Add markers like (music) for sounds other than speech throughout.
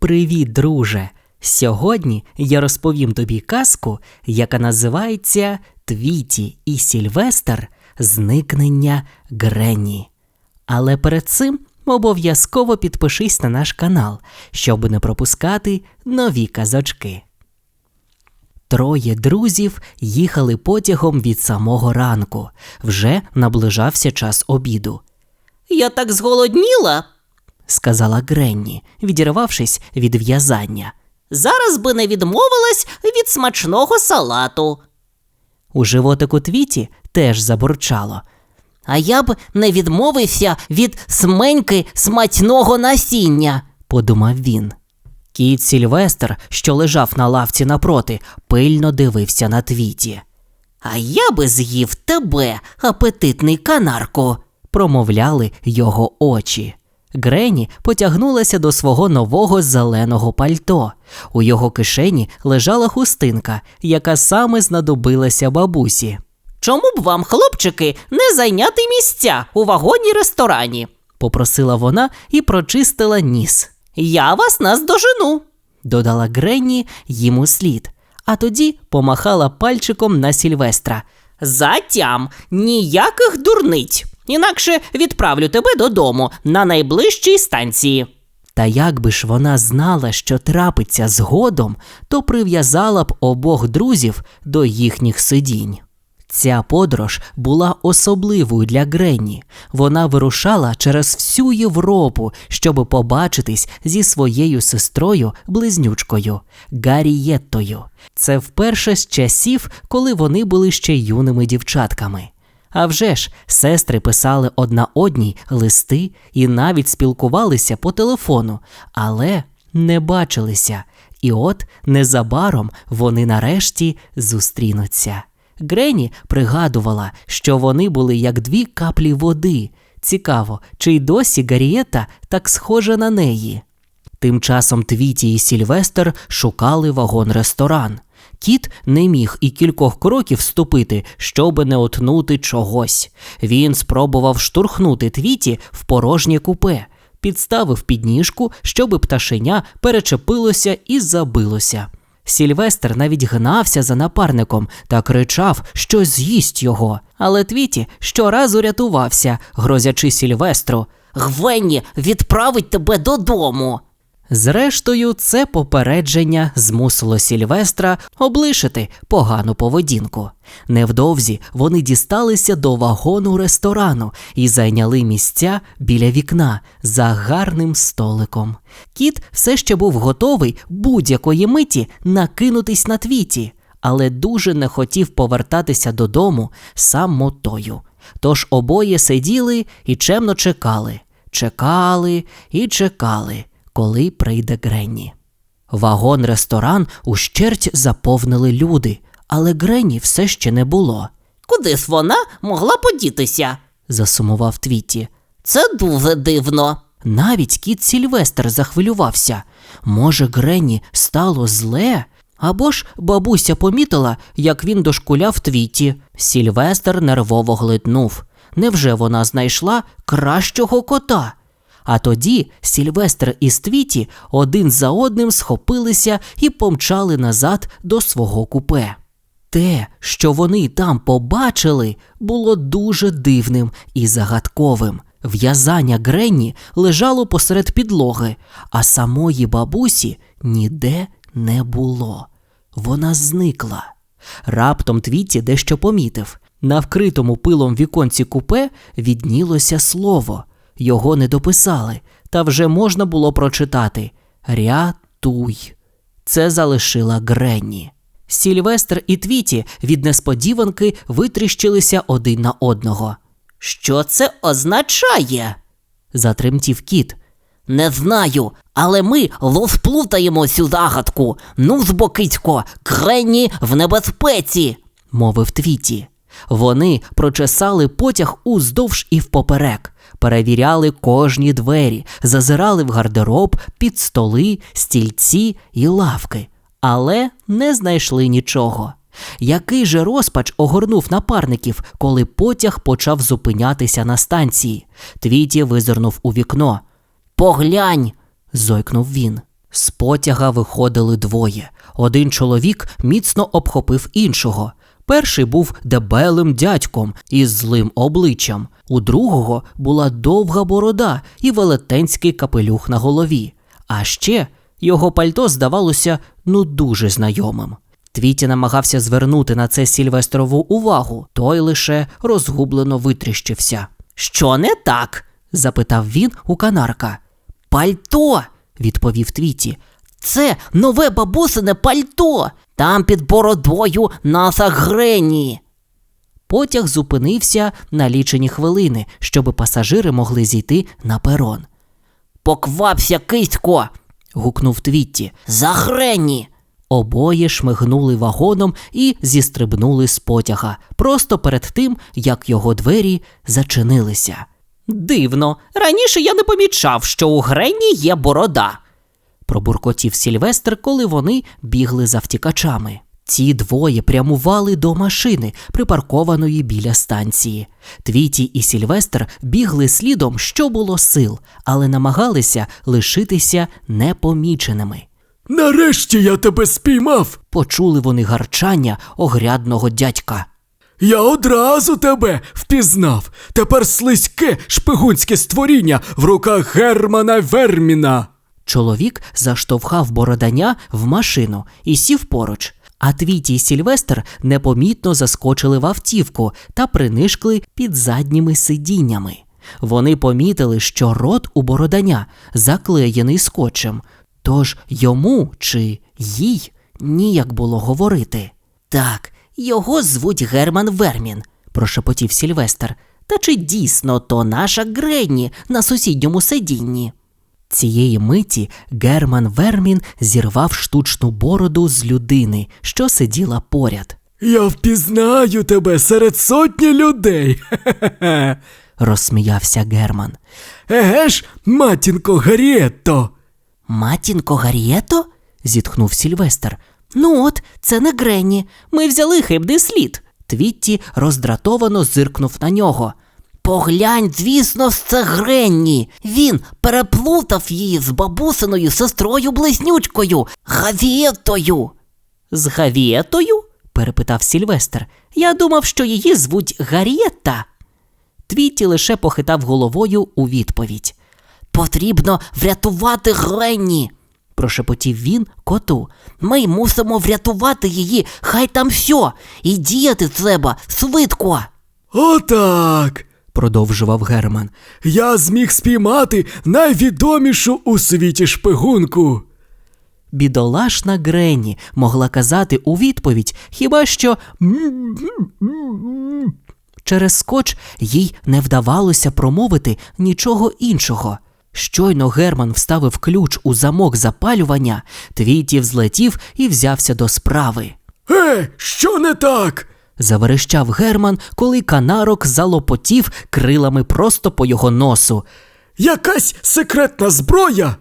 Привіт, друже! Сьогодні я розповім тобі казку, яка називається Твіті і Сільвестр Зникнення Гренні. Але перед цим обов'язково підпишись на наш канал, щоб не пропускати нові казочки. Троє друзів їхали потягом від самого ранку. Вже наближався час обіду. Я так зголодніла. Сказала Гренні, відірвавшись від в'язання. Зараз би не відмовилась від смачного салату. У животику Твіті теж забурчало. А я б не відмовився від сменьки смачного насіння. подумав він. Кіт Сільвестр, що лежав на лавці напроти, пильно дивився на Твіті. А я би з'їв тебе, апетитний канарко. Промовляли його очі. Грені потягнулася до свого нового зеленого пальто. У його кишені лежала хустинка, яка саме знадобилася бабусі. Чому б вам, хлопчики, не зайняти місця у вагоні ресторані? Попросила вона і прочистила ніс. Я вас наздожену. Додала Гренні їм у слід, а тоді помахала пальчиком на Сільвестра. Затям ніяких дурниць. Інакше відправлю тебе додому на найближчій станції. Та як би ж вона знала, що трапиться згодом, то прив'язала б обох друзів до їхніх сидінь. Ця подорож була особливою для Гренні. Вона вирушала через всю Європу, щоб побачитись зі своєю сестрою близнючкою Гарієттою. Це вперше з часів, коли вони були ще юними дівчатками. А вже ж, сестри писали одна одній листи і навіть спілкувалися по телефону, але не бачилися. І от незабаром вони нарешті зустрінуться. Грені пригадувала, що вони були як дві каплі води. Цікаво, чи й досі Гарієта так схожа на неї. Тим часом Твіті і Сільвестр шукали вагон-ресторан. Кіт не міг і кількох кроків ступити, щоби не отнути чогось. Він спробував штурхнути Твіті в порожнє купе, підставив підніжку, щоби пташеня перечепилося і забилося. Сільвестр навіть гнався за напарником та кричав, що з'їсть його. Але Твіті щоразу рятувався, грозячи Сільвестру. Гвенні відправить тебе додому. Зрештою, це попередження змусило Сільвестра облишити погану поведінку. Невдовзі вони дісталися до вагону ресторану і зайняли місця біля вікна за гарним столиком. Кіт все ще був готовий будь-якої миті накинутись на твіті, але дуже не хотів повертатися додому самотою. Тож обоє сиділи і чемно чекали, чекали і чекали коли прийде Гренні. Вагон-ресторан ущерть заповнили люди, але Гренні все ще не було, Куди ж вона могла подітися? засумував Твіті. Це дуже дивно. Навіть кіт Сільвестр захвилювався. Може, Гренні стало зле? Або ж бабуся помітила, як він дошкуляв Твіті. Сільвестр нервово глитнув. Невже вона знайшла кращого кота? А тоді Сільвестр і Твіті один за одним схопилися і помчали назад до свого купе. Те, що вони там побачили, було дуже дивним і загадковим. В'язання Гренні лежало посеред підлоги, а самої бабусі ніде не було. Вона зникла. Раптом Твіті дещо помітив. На вкритому пилом віконці купе віднілося слово. Його не дописали, та вже можна було прочитати Рятуй. Це залишила Гренні. Сільвестр і Твіті від несподіванки витріщилися один на одного. Що це означає? Затремтів кіт. Не знаю, але ми розплутаємо цю загадку. Ну, збокицько, Гренні в небезпеці. мовив Твіті. Вони прочесали потяг уздовж і впоперек, перевіряли кожні двері, зазирали в гардероб, під столи, стільці і лавки, але не знайшли нічого. Який же розпач огорнув напарників, коли потяг почав зупинятися на станції. Твіті визирнув у вікно. Поглянь. зойкнув він. З потяга виходили двоє. Один чоловік міцно обхопив іншого. Перший був дебелим дядьком із злим обличчям. У другого була довга борода і велетенський капелюх на голові. А ще його пальто здавалося ну дуже знайомим. Твіті намагався звернути на це Сільвестрову увагу, той лише розгублено витріщився. Що не так? запитав він у канарка. Пальто. Відповів Твіті. Це нове бабусине пальто. Там під бородою наса Грені. Потяг зупинився на лічені хвилини, щоб пасажири могли зійти на перон. Поквапся, кисько. Гукнув Твітті. За Грені. Обоє шмигнули вагоном і зістрибнули з потяга просто перед тим, як його двері зачинилися. Дивно, раніше я не помічав, що у Грені є борода. Пробуркотів Сільвестр, коли вони бігли за втікачами. Ці двоє прямували до машини, припаркованої біля станції. Твіті і Сільвестр бігли слідом, що було сил, але намагалися лишитися непоміченими. Нарешті я тебе спіймав. Почули вони гарчання огрядного дядька. Я одразу тебе впізнав. Тепер слизьке шпигунське створіння в руках Германа Верміна. Чоловік заштовхав бороданя в машину і сів поруч. А Твіті й Сільвестр непомітно заскочили в автівку та принишкли під задніми сидіннями. Вони помітили, що рот у бороданя заклеєний скотчем, тож йому чи їй ніяк було говорити. Так, його звуть Герман Вермін, Прошепотів Сільвестр. Та чи дійсно то наша Гренні на сусідньому сидінні? Цієї миті Герман Вермін зірвав штучну бороду з людини, що сиділа поряд. Я впізнаю тебе серед сотні людей. (laughs) Розсміявся Герман. Еге ж, матінко Гарієтто. Матінко Гарієто? Зітхнув Сільвестр. Ну от, це не Гренні. Ми взяли хибний слід. Твітті роздратовано зиркнув на нього. Поглянь, звісно, це Гренні. Він переплутав її з бабусиною сестрою близнючкою Гавієтою. З Гавієтою? перепитав Сільвестр. Я думав, що її звуть Гарієта. Твітті лише похитав головою у відповідь. Потрібно врятувати Гренні. Прошепотів він коту. Ми мусимо врятувати її, хай там що, і діяти треба швидко. Отак. Продовжував Герман. Я зміг спіймати найвідомішу у світі шпигунку. Бідолашна Гренні могла казати у відповідь хіба що через скотч їй не вдавалося промовити нічого іншого. Щойно Герман вставив ключ у замок запалювання, Твіті взлетів і взявся до справи. Е, що не так? Заверещав Герман, коли канарок залопотів крилами просто по його носу. Якась секретна зброя?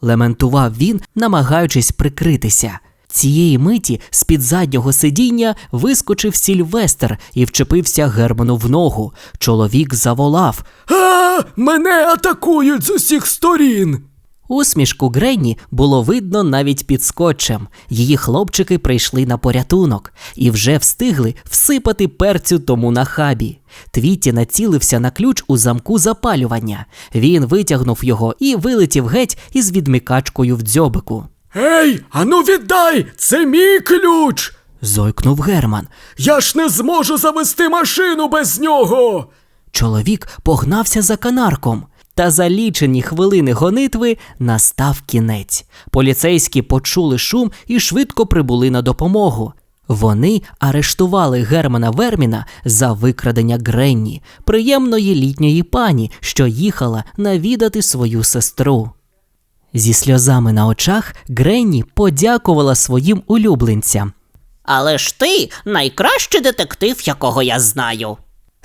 Лементував він, намагаючись прикритися. Цієї миті з-під заднього сидіння вискочив Сільвестр і вчепився Герману в ногу. Чоловік заволав. А, мене атакують з усіх сторін. Усмішку Гренні було видно навіть під скотчем. Її хлопчики прийшли на порятунок і вже встигли всипати перцю тому на хабі. Твіті націлився на ключ у замку запалювання. Він витягнув його і вилетів геть із відмикачкою в дзьобику. Ей, ану віддай! Це мій ключ! Зойкнув Герман. Я ж не зможу завести машину без нього. Чоловік погнався за канарком. Та за лічені хвилини гонитви настав кінець. Поліцейські почули шум і швидко прибули на допомогу. Вони арештували Германа Верміна за викрадення Гренні, приємної літньої пані, що їхала навідати свою сестру. Зі сльозами на очах Гренні подякувала своїм улюбленцям, Але ж ти найкращий детектив, якого я знаю.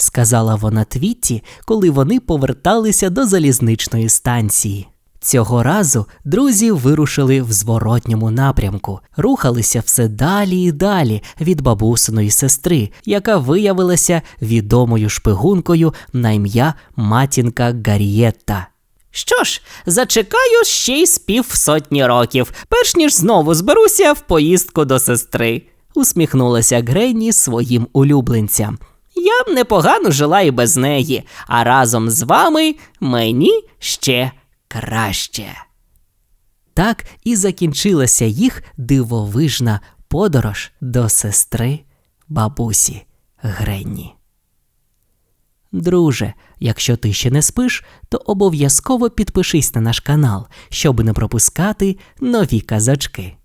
Сказала вона Твітті, коли вони поверталися до залізничної станції. Цього разу друзі вирушили в зворотньому напрямку, рухалися все далі і далі від бабусиної сестри, яка виявилася відомою шпигункою на ім'я матінка Гарієтта. Що ж, зачекаю ще й з півсотні років, перш ніж знову зберуся в поїздку до сестри, усміхнулася Гренні своїм улюбленцям. Я б непогано жила і без неї, а разом з вами мені ще краще. Так і закінчилася їх дивовижна подорож до сестри бабусі Гренні. Друже, якщо ти ще не спиш, то обов'язково підпишись на наш канал, щоб не пропускати нові казочки.